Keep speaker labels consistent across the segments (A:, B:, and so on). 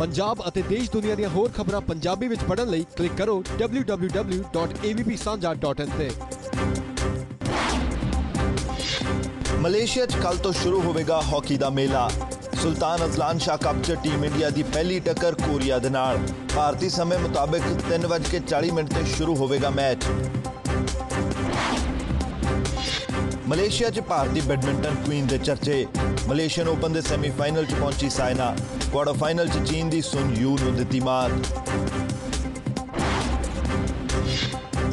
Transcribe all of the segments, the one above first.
A: ਪੰਜਾਬ ਅਤੇ ਦੇਸ਼ ਦੁਨੀਆ ਦੀਆਂ ਹੋਰ ਖਬਰਾਂ ਪੰਜਾਬੀ ਵਿੱਚ ਪੜ੍ਹਨ ਲਈ ਕਲਿੱਕ ਕਰੋ www.avpsanja.in ਤੇ।
B: ਮਲੇਸ਼ੀਆ 'ਚ ਕੱਲ ਤੋਂ ਸ਼ੁਰੂ ਹੋਵੇਗਾ ਹਾਕੀ ਦਾ ਮੇਲਾ। ਸੁਲਤਾਨ ਅਜ਼ਲਾਨ ਸ਼ਾਹ ਕੱਪ 'ਚ ਟੀਮ ਇੰਡੀਆ ਦੀ ਪਹਿਲੀ ਟੱਕਰ ਕੋਰੀਆ ਦੇ ਨਾਲ। ਭਾਰਤੀ ਸਮੇਂ ਮੁਤਾਬਕ 3:40 ਮਿੰਟ ਤੇ ਸ਼ੁਰੂ ਹੋਵੇਗਾ ਮੈਚ। ਮਲੇਸ਼ੀਆ 'ਚ ਭਾਰਤੀ ਬੈਡਮਿੰਟਨ ਕੁਈਨ ਦੇ ਚਰਚੇ। ਮਲੇਸ਼ੀਅਨ ਓਪਨ ਦੇ ਸੈਮੀਫਾਈਨਲ 'ਚ ਪਹੁੰਚੀ ਸਾਇਨਾ। ਕੁਆਰਟਰ ਫਾਈਨਲ 'ਚ ਚੀਨ ਦੀ ਸੁਨ ਯੂ ਨੂੰ ਦਿੱਤੀ ਮਾਤ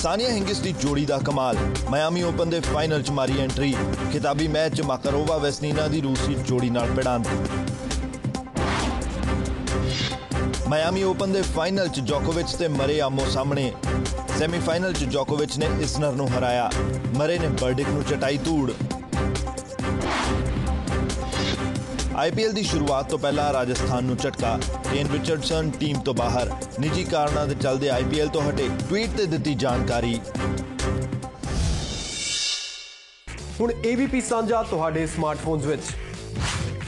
B: ਸਾਨੀਆ ਹਿੰਗਿਸ ਦੀ ਜੋੜੀ ਦਾ ਕਮਾਲ। ਮਾਇਆਮੀ ਓਪਨ ਦੇ ਫਾਈਨਲ 'ਚ ਮਾਰੀ ਐਂਟਰੀ ਖਿਤਾਬੀ ਮੈਚ 'ਚ ਮਾਕਰੋਵਾ ਵੈਸਨੀਨਾ ਦੀ ਰੂਸੀ ਜੋੜੀ ਨਾਲ ਭਿੜੰਤ। ਮਾਇਆਮੀ ਓਪਨ ਦੇ ਫਾਈਨਲ 'ਚ ਜੋਕੋਵਿਚ ਤੇ ਮਰੇ ਆਮੋ ਸਾਹਮਣੇ। ਸੈਮੀਫਾਈਨਲ 'ਚ ਜੋਕੋਵਿਚ ਨੇ ਇਸਨਰ ਨੂੰ ਹਰਾਇਆ। ਮਰੇ ਨੇ ਬਰਡਿਕ ਨੂੰ ਚਟਾਈ ਧੂੜ। ਆਈਪੀਐਲ ਦੀ ਸ਼ੁਰੂਆਤ ਤੋਂ ਪਹਿਲਾਂ ਰਾਜਸਥਾਨ ਨੂੰ ਝਟਕਾ। ਕੇਨ ਰਿਚਰਡਸਨ ਟੀਮ ਤੋਂ ਬਾਹਰ। ਨਿੱਜੀ ਕਾਰਨਾਂ ਦੇ ਚੱਲਦੇ ਆਈਪੀਐਲ ਤੋਂ ਹਟੇ। ਟਵੀਟ ਤੇ ਦਿੱਤੀ ਜਾਣਕਾਰੀ।
C: ਹੁਣ AVP ਸਾਂਝਾ ਤੁਹਾਡੇ ਸਮਾਰਟਫੋਨਸ ਵਿੱਚ।